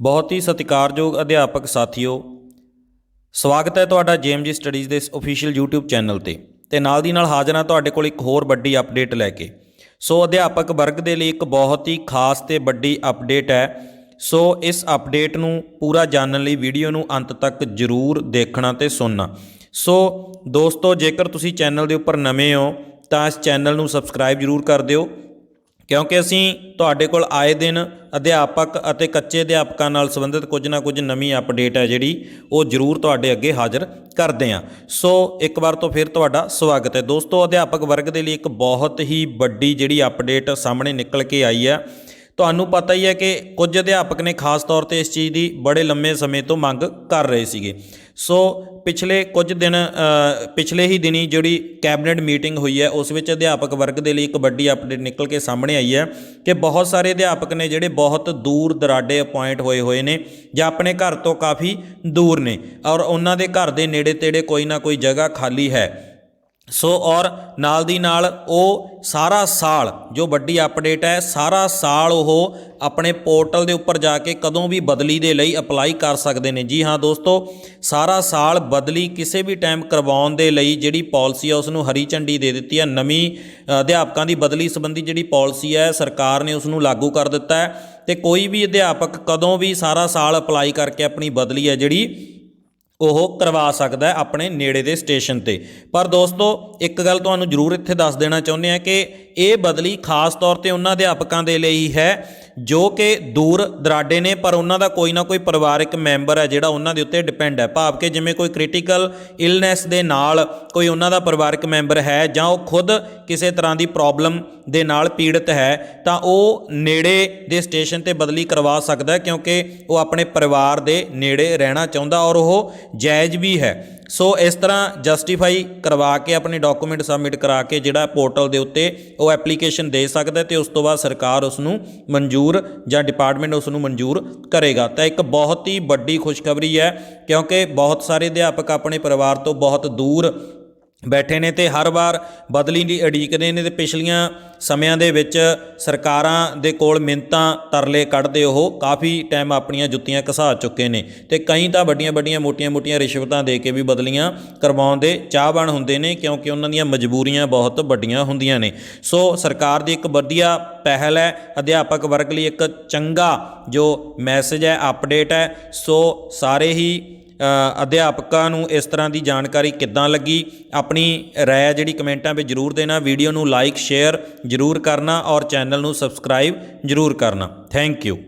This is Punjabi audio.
ਬਹੁਤ ਹੀ ਸਤਿਕਾਰਯੋਗ ਅਧਿਆਪਕ ਸਾਥੀਓ, ਸਵਾਗਤ ਹੈ ਤੁਹਾਡਾ ਜੇਐਮਜੀ ਸਟੱਡੀਜ਼ ਦੇ ਇਸ ਅਫੀਸ਼ੀਅਲ YouTube ਚੈਨਲ ਤੇ। ਤੇ ਨਾਲ ਦੀ ਨਾਲ ਹਾਜ਼ਰ ਹਾਂ ਤੁਹਾਡੇ ਕੋਲ ਇੱਕ ਹੋਰ ਵੱਡੀ ਅਪਡੇਟ ਲੈ ਕੇ। ਸੋ ਅਧਿਆਪਕ ਵਰਗ ਦੇ ਲਈ ਇੱਕ ਬਹੁਤ ਹੀ ਖਾਸ ਤੇ ਵੱਡੀ ਅਪਡੇਟ ਹੈ। ਸੋ ਇਸ ਅਪਡੇਟ ਨੂੰ ਪੂਰਾ ਜਾਣਨ ਲਈ ਵੀਡੀਓ ਨੂੰ ਅੰਤ ਤੱਕ ਜ਼ਰੂਰ ਦੇਖਣਾ ਤੇ ਸੁਣਨਾ। ਸੋ ਦੋਸਤੋ, ਜੇਕਰ ਤੁਸੀਂ ਚੈਨਲ ਦੇ ਉੱਪਰ ਨਵੇਂ ਹੋ, ਤਾਂ ਇਸ ਚੈਨਲ ਨੂੰ ਸਬਸਕ੍ਰਾਈਬ ਜ਼ਰੂਰ ਕਰ ਦਿਓ। ਕਿਉਂਕਿ ਅਸੀਂ ਤੁਹਾਡੇ ਕੋਲ ਆਏ ਦਿਨ ਅਧਿਆਪਕ ਅਤੇ ਕੱਚੇ ਅਧਿਆਪਕਾਂ ਨਾਲ ਸੰਬੰਧਿਤ ਕੁਝ ਨਾ ਕੁਝ ਨਵੀਂ ਅਪਡੇਟ ਹੈ ਜਿਹੜੀ ਉਹ ਜ਼ਰੂਰ ਤੁਹਾਡੇ ਅੱਗੇ ਹਾਜ਼ਰ ਕਰਦੇ ਹਾਂ। ਸੋ ਇੱਕ ਵਾਰ ਤੋਂ ਫਿਰ ਤੁਹਾਡਾ ਸਵਾਗਤ ਹੈ। ਦੋਸਤੋ, ਅਧਿਆਪਕ ਵਰਗ ਦੇ ਲਈ ਇੱਕ ਬਹੁਤ ਹੀ ਵੱਡੀ ਜਿਹੜੀ ਅਪਡੇਟ ਸਾਹਮਣੇ ਨਿਕਲ ਕੇ ਆਈ ਹੈ। ਤੁਹਾਨੂੰ ਪਤਾ ਹੀ ਹੈ ਕਿ ਕੁਝ ਅਧਿਆਪਕ ਨੇ ਖਾਸ ਤੌਰ ਤੇ ਇਸ ਚੀਜ਼ ਦੀ ਬੜੇ ਲੰਮੇ ਸਮੇਂ ਤੋਂ ਮੰਗ ਕਰ ਰਹੇ ਸੀਗੇ। ਸੋ ਪਿਛਲੇ ਕੁਝ ਦਿਨ ਪਿਛਲੇ ਹੀ ਦਿਨੀ ਜਿਹੜੀ ਕੈਬਨਿਟ ਮੀਟਿੰਗ ਹੋਈ ਹੈ, ਉਸ ਵਿੱਚ ਅਧਿਆਪਕ ਵਰਗ ਦੇ ਲਈ ਇੱਕ ਵੱਡੀ ਅਪਡੇਟ ਨਿਕਲ ਕੇ ਸਾਹਮਣੇ ਆਈ ਹੈ ਕਿ ਬਹੁਤ ਸਾਰੇ ਅਧਿਆਪਕ ਨੇ ਜਿਹੜੇ ਬਹੁਤ ਦੂਰ ਦਰਾਡੇ ਅਪਾਇੰਟ ਹੋਏ ਹੋਏ ਨੇ ਜਾਂ ਆਪਣੇ ਘਰ ਤੋਂ ਕਾਫੀ ਦੂਰ ਨੇ ਔਰ ਉਹਨਾਂ ਦੇ ਘਰ ਦੇ ਨੇੜੇ ਤੇੜੇ ਕੋਈ ਨਾ ਕੋਈ ਜਗ੍ਹਾ ਖਾਲੀ ਹੈ। ਸੋ ਔਰ ਨਾਲ ਦੀ ਨਾਲ ਉਹ ਸਾਰਾ ਸਾਲ, ਜੋ ਵੱਡੀ ਅਪਡੇਟ ਹੈ, ਸਾਰਾ ਸਾਲ ਉਹ ਆਪਣੇ ਪੋਰਟਲ ਦੇ ਉੱਪਰ ਜਾ ਕੇ ਕਦੋਂ ਵੀ ਬਦਲੀ ਦੇ ਲਈ ਅਪਲਾਈ ਕਰ ਸਕਦੇ ਨੇ। ਜੀ ਹਾਂ ਦੋਸਤੋ, ਸਾਰਾ ਸਾਲ ਬਦਲੀ ਕਿਸੇ ਵੀ ਟਾਈਮ ਕਰਵਾਉਣ ਦੇ ਲਈ ਜਿਹੜੀ ਪਾਲਿਸੀ ਹੈ ਉਸ ਨੂੰ ਹਰੀ ਝੰਡੀ ਦੇ ਦਿੱਤੀ ਹੈ ਨਵੀਂ ਅਧਿਆਪਕਾਂ ਦੀ ਬਦਲੀ ਸੰਬੰਧੀ ਜਿਹੜੀ ਪਾਲਿਸੀ ਹੈ, ਸਰਕਾਰ ਨੇ ਉਸ ਨੂੰ ਲਾਗੂ ਕਰ ਦਿੱਤਾ ਹੈ। ਤੇ ਕੋਈ ਵੀ ਅਧਿਆਪਕ ਕਦੋਂ ਵੀ ਸਾਰਾ ਸਾਲ ਅਪਲਾਈ ਕਰਕੇ ਆਪਣੀ ਬਦਲੀ ਹੈ ਜਿਹੜੀ ਉਹ ਕਰਵਾ ਸਕਦਾ ਹੈ ਆਪਣੇ ਨੇੜੇ ਦੇ ਸਟੇਸ਼ਨ ਤੇ। ਪਰ ਦੋਸਤੋ, ਇੱਕ ਗੱਲ ਤੁਹਾਨੂੰ ਜ਼ਰੂਰ ਇੱਥੇ ਦੱਸ ਦੇਣਾ ਚਾਹੁੰਦੇ ਆ ਕਿ ਇਹ ਬਦਲੀ ਖਾਸ ਤੌਰ ਤੇ ਉਹਨਾਂ ਅਧਿਆਪਕਾਂ ਦੇ ਲਈ ਹੈ, ਜੋ ਕਿ ਦੂਰ ਦਰਾਡੇ ਨੇ, ਪਰ ਉਹਨਾਂ ਦਾ ਕੋਈ ਨਾ ਕੋਈ ਪਰਿਵਾਰਕ ਮੈਂਬਰ ਹੈ ਜਿਹੜਾ ਉਹਨਾਂ ਦੇ ਉੱਤੇ ਡਿਪੈਂਡ ਹੈ। ਭਾਵ ਕਿ ਜਿਵੇਂ ਕੋਈ ਕ੍ਰਿਟੀਕਲ ਇਲਨੈਸ ਦੇ ਨਾਲ ਕੋਈ ਉਹਨਾਂ ਦਾ ਪਰਿਵਾਰਕ ਮੈਂਬਰ ਹੈ ਜਾਂ ਉਹ ਖੁਦ ਕਿਸੇ ਤਰ੍ਹਾਂ ਦੀ ਪ੍ਰੋਬਲਮ ਦੇ ਨਾਲ ਪੀੜਤ ਹੈ, ਤਾਂ ਉਹ ਨੇੜੇ ਦੇ ਸਟੇਸ਼ਨ ਤੇ ਬਦਲੀ ਕਰਵਾ ਸਕਦਾ ਕਿਉਂਕਿ ਉਹ ਆਪਣੇ ਪਰਿਵਾਰ ਦੇ ਨੇੜੇ ਰਹਿਣਾ ਚਾਹੁੰਦਾ ਔਰ ਉਹ ਜਾਇਜ਼ ਵੀ ਹੈ। ਸੋ ਇਸ ਤਰ੍ਹਾਂ ਜਸਟੀਫਾਈ ਕਰਵਾ ਕੇ ਆਪਣੇ ਡਾਕੂਮੈਂਟ ਸਬਮਿਟ ਕਰਾ ਕੇ ਜਿਹੜਾ ਪੋਰਟਲ ਦੇ ਉੱਤੇ ਉਹ ਐਪਲੀਕੇਸ਼ਨ ਦੇ ਸਕਦਾ ਹੈ ਤੇ ਉਸ ਤੋਂ ਬਾਅਦ ਸਰਕਾਰ ਉਸ ਨੂੰ ਮਨਜ਼ੂਰ ਜਾਂ ਡਿਪਾਰਟਮੈਂਟ ਉਸ ਨੂੰ ਮਨਜ਼ੂਰ ਕਰੇਗਾ। ਤਾਂ ਇੱਕ ਬਹੁਤ ਹੀ ਵੱਡੀ ਖੁਸ਼ਖਬਰੀ ਹੈ ਕਿਉਂਕਿ ਬਹੁਤ ਸਾਰੇ ਅਧਿਆਪਕ ਆਪਣੇ ਪਰਿਵਾਰ ਤੋਂ ਬਹੁਤ ਦੂਰ ਬੈਠੇ ਨੇ ਤੇ ਹਰ ਵਾਰ ਬਦਲੀ ਦੀ ਉਡੀਕਦੇ ਨੇ ਤੇ ਪਿਛਲੀਆਂ ਸਮਿਆਂ ਦੇ ਵਿੱਚ ਸਰਕਾਰਾਂ ਦੇ ਕੋਲ ਮਿੰਤਾਂ ਤਰਲੇ ਕੱਢਦੇ ਉਹ ਕਾਫੀ ਟਾਈਮ ਆਪਣੀਆਂ ਜੁੱਤੀਆਂ ਘਸਾ ਚੁੱਕੇ ਨੇ ਤੇ ਕਈ ਤਾਂ ਵੱਡੀਆਂ ਵੱਡੀਆਂ ਮੋਟੀਆਂ-ਮੋਟੀਆਂ ਰਿਸ਼ਵਤਾਂ ਦੇ ਕੇ ਵੀ ਬਦਲੀਆਂ ਕਰਵਾਉਣ ਦੇ ਚਾਹਵਾਨ ਹੁੰਦੇ ਨੇ ਕਿਉਂਕਿ ਉਹਨਾਂ ਦੀਆਂ ਮਜਬੂਰੀਆਂ ਬਹੁਤ ਵੱਡੀਆਂ ਹੁੰਦੀਆਂ ਨੇ। ਸੋ ਸਰਕਾਰ ਦੀ ਇੱਕ ਵਧੀਆ ਪਹਿਲ ਹੈ, ਅਧਿਆਪਕ ਵਰਗ ਲਈ ਇੱਕ ਚੰਗਾ ਜੋ ਮੈਸੇਜ ਹੈ ਅਪਡੇਟ ਹੈ। ਸੋ ਸਾਰੇ ਹੀ ਅਧਿਆਪਕਾਂ ਨੂੰ ਇਸ ਤਰ੍ਹਾਂ ਦੀ ਜਾਣਕਾਰੀ ਕਿੱਦਾਂ ਲੱਗੀ? ਆਪਣੀ ਰਾਏ ਜਿਹੜੀ ਕਮੈਂਟਾਂ ਵਿੱਚ ਜਰੂਰ ਦੇਣਾ, ਵੀਡੀਓ ਨੂੰ ਲਾਈਕ ਸ਼ੇਅਰ ਜਰੂਰ ਕਰਨਾ ਔਰ ਚੈਨਲ ਨੂੰ ਸਬਸਕ੍ਰਾਈਬ ਜਰੂਰ ਕਰਨਾ। Thank you